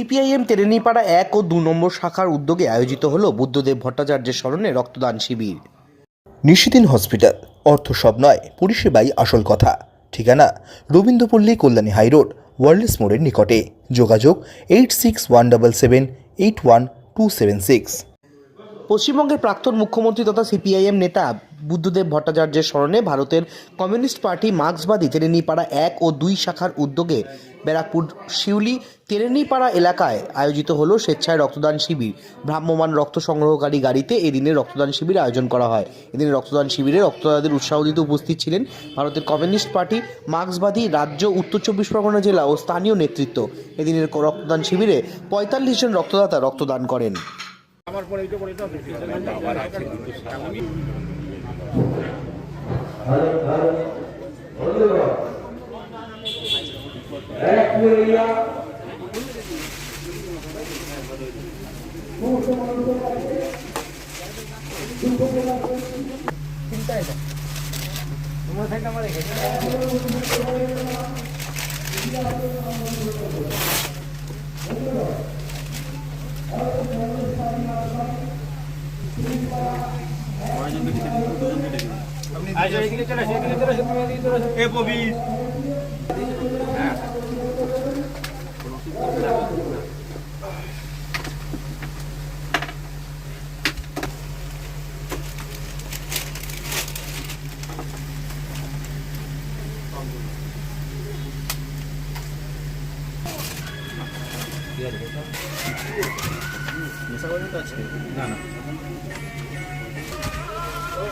CPIM তেরেনিপাড়া এক ও দু নম্বর শাখার উদ্যোগে আয়োজিত হল বুদ্ধদেব ভট্টাচার্যের স্মরণে রক্তদান শিবির। নিশিদিন হসপিটাল অর্থ সব নয় পরিষেবাই আসল কথা। ঠিকানা রবীন্দ্রপল্লী কল্যাণী হাইরোড ওয়ার্ল্ডস মোড়ের নিকটে। যোগাযোগ eight six one double seven eight one two seven six. পশ্চিমবঙ্গের প্রাক্তন মুখ্যমন্ত্রী তথা সিপিআইএম নেতা বুদ্ধদেব ভট্টাচার্যের স্মরণে ভারতের কমিউনিস্ট পার্টি মার্ক্সবাদী তেরেনিপাড়া এক ও দুই শাখার উদ্যোগে ব্যারাকপুর শিউলি তেরেনিপাড়া এলাকায় আয়োজিত হলো স্বেচ্ছায় রক্তদান শিবির। ভ্রাম্যমাণ রক্ত সংগ্রহকারী গাড়িতে এদিনের রক্তদান শিবির আয়োজন করা হয়। এদিনের রক্তদান শিবিরে রক্তদাতাদের উৎসাহ দিতে উপস্থিত ছিলেন ভারতের কমিউনিস্ট পার্টি মার্ক্সবাদী রাজ্য উত্তর চব্বিশ পরগনা জেলা ও স্থানীয় নেতৃত্ব। এদিনের রক্তদান শিবিরে পঁয়তাল্লিশ জন রক্তদাতা রক্তদান করেন। এক মিলিয়া চিন্তায় তোমরা থেকে আমার Thank you. এ প্রবীর না না